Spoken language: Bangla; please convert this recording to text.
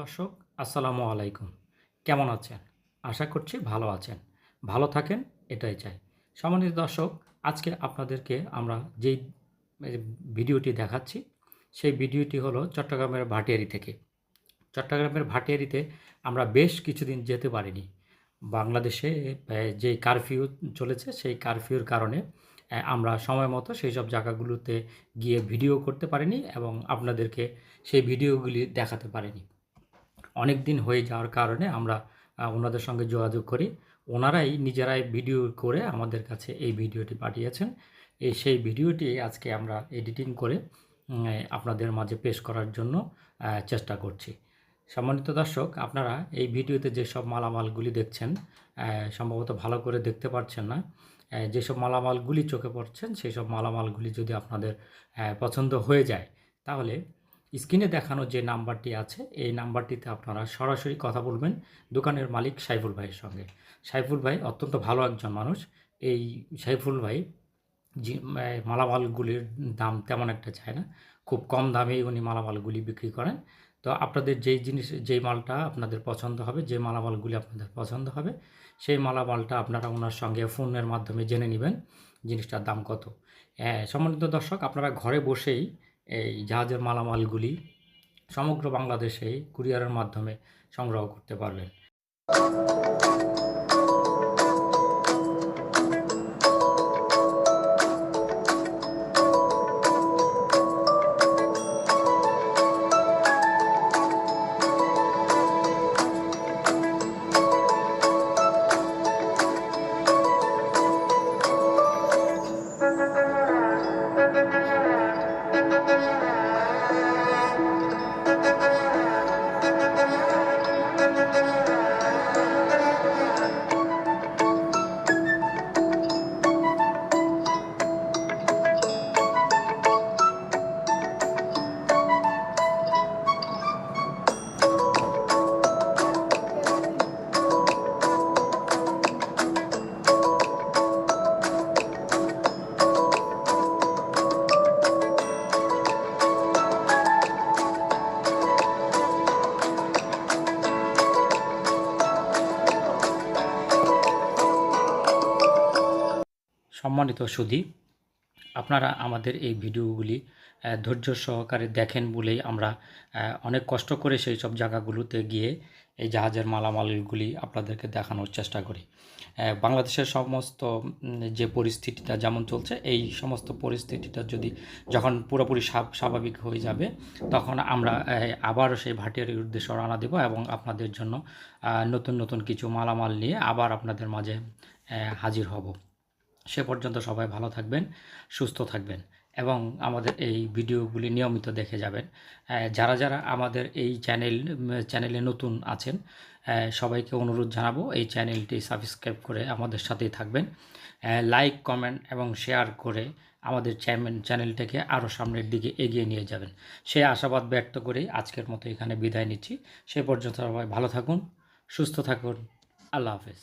দর্শক, আসসালামু আলাইকুম। কেমন আছেন? আশা করছি ভালো আছেন। ভালো থাকেন, এটাই চাই। সম্মানিত দর্শক, আজকে আপনাদেরকে আমরা যেই ভিডিওটি দেখাচ্ছি, সেই ভিডিওটি হলো চট্টগ্রামের ভাটিয়ারি থেকে। চট্টগ্রামের ভাটিয়ারিতে আমরা বেশ কিছুদিন যেতে পারিনি। বাংলাদেশে যে কারফিউ চলেছে, সেই কারফিউর কারণে আমরা সময় মতো সেই সব জায়গাগুলোতে গিয়ে ভিডিও করতে পারিনি এবং আপনাদেরকে সেই ভিডিওগুলি দেখাতে পারিনি। অনেক দিন হয়ে যাওয়ার কারণে আমরা ওনাদের সঙ্গে যোগাযোগ করি। ওনারাই নিজেরাই ভিডিও করে আমাদের কাছে এই ভিডিওটি পাঠিয়েছেন। এই সেই ভিডিওটি আজকে আমরা এডিটিং করে আপনাদের মাঝে পেশ করার জন্য চেষ্টা করছি। সম্মানিত দর্শক, আপনারা এই ভিডিওতে যেসব মালামালগুলি দেখছেন সম্ভবত ভালো করে দেখতে পাচ্ছেন না যেসব মালামালগুলি চোখে পড়ছেন, সেই সব মালামালগুলি যদি আপনাদের পছন্দ হয়ে যায়, তাহলে স্ক্রিনে দেখানো যে নাম্বারটি আছে, এই নাম্বারটিতে আপনারা সরাসরি কথা বলবেন দোকানের মালিক সাইফুল ভাইয়ের সঙ্গে। সাইফুল ভাই অত্যন্ত ভালো একজন মানুষ। এই সাইফুল ভাই মালামালগুলির দাম তেমন একটা চায় না। খুব কম দামেই উনি মালামালগুলি বিক্রি করেন। তো আপনাদের যেই জিনিস, যেই মালটা আপনাদের পছন্দ হবে, যে মালামালগুলি আপনাদের পছন্দ হবে, সেই মালামালটা আপনারা ওনার সঙ্গে ফোনের মাধ্যমে জেনে নেবেন জিনিসটার দাম কত। সম্মানিত দর্শক, আপনারা ঘরে বসেই এই জাহাজের মালামালগুলি সমগ্র বাংলাদেশে কুরিয়ারের মাধ্যমে সংগ্রহ করতে পারবেন। সম্মানিত সুধী, আপনারা আমাদের এই ভিডিওগুলি ধৈর্য সহকারে দেখেন বলেই আমরা অনেক কষ্ট করে সেই সব জায়গাগুলোতে গিয়ে এই জাহাজের মালামালগুলি আপনাদেরকে দেখানোর চেষ্টা করি। বাংলাদেশের সমস্ত যে পরিস্থিতিটা যেমন চলছে, এই সমস্ত পরিস্থিতিটা যদি যখন পুরোপুরি স্বাভাবিক হয়ে যাবে, তখন আমরা আবারও সেই ভাটিয়ারির উদ্দেশ্যে রানা দেব এবং আপনাদের জন্য নতুন নতুন কিছু মালামাল নিয়ে আবার আপনাদের মাঝে হাজির হব। সে পর্যন্ত সবাই ভালো থাকবেন, সুস্থ থাকবেন এবং আমাদের এই ভিডিওগুলি নিয়মিত দেখে যাবেন। যারা যারা আমাদের এই চ্যানেল চ্যানেলে নতুন আছেন সবাইকে অনুরোধ জানাব এই চ্যানেলটি সাবস্ক্রাইব করে আমাদের সাথেই থাকবেন। লাইক কমেন্ট এবং শেয়ার করে আমাদের চ্যানেল চ্যানেলটাকে আরও সামনের দিকে এগিয়ে নিয়ে যাবেন। সে আশাবাদ ব্যক্ত করেই আজকের মতো এখানে বিদায় নিচ্ছি। সে পর্যন্ত সবাই ভালো থাকুন, সুস্থ থাকুন। আল্লাহ হাফেজ।